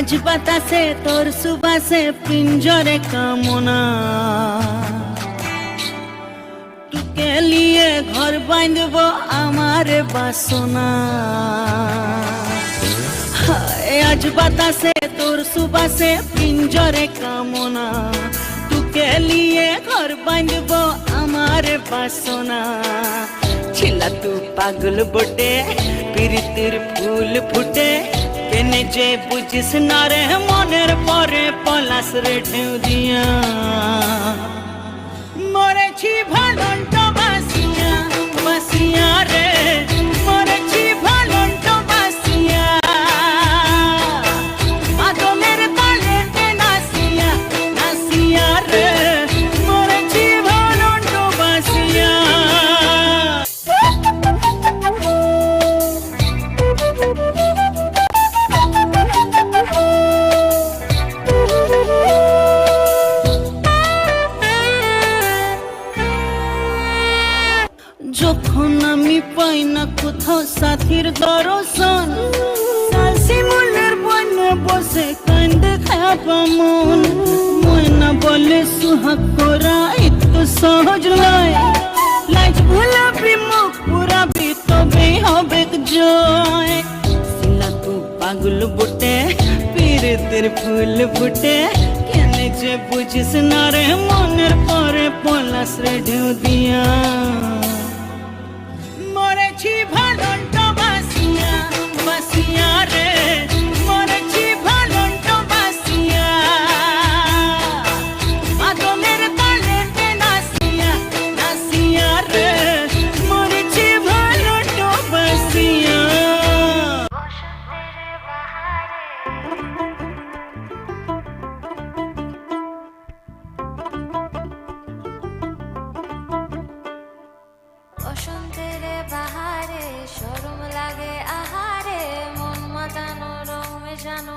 আজ বাতাসে, তোর সুবাসে পিঞ্জরে কামনা। তোকে লিয়ে ঘর বাঁধব আমার বাসনা। আজ বাতাসে, তোর সুবাসে পিঞ্জরে কামনা। তোকে লিয়ে ঘর বাঁধব আমার বাসনা। ছিলা তু পাগল বটে, প্রীতির ফুল ফুটে যে বুঝিস না রে মনের পরে পলাশ রে ঢেউ দিয়া মরেছি ভালন্ত যখন আমি পাই না কোথাও সাথীর দর্শন সালসি মনের বনে বসে কান্দে খাবা মন। ময়না বলে সুহাগ করা একটু সহজ নয়। লাজ ভুলাবি মুখ পুরাবি তবেই হবে জয়। সিলা তু পাগল বুটে পীরতের ফুল ফুটে। কেনে যে বুঝিস না রে মনের পরে, পলাশ রে ঢেউ দিয়া। মরেছি ভালন্ত জানো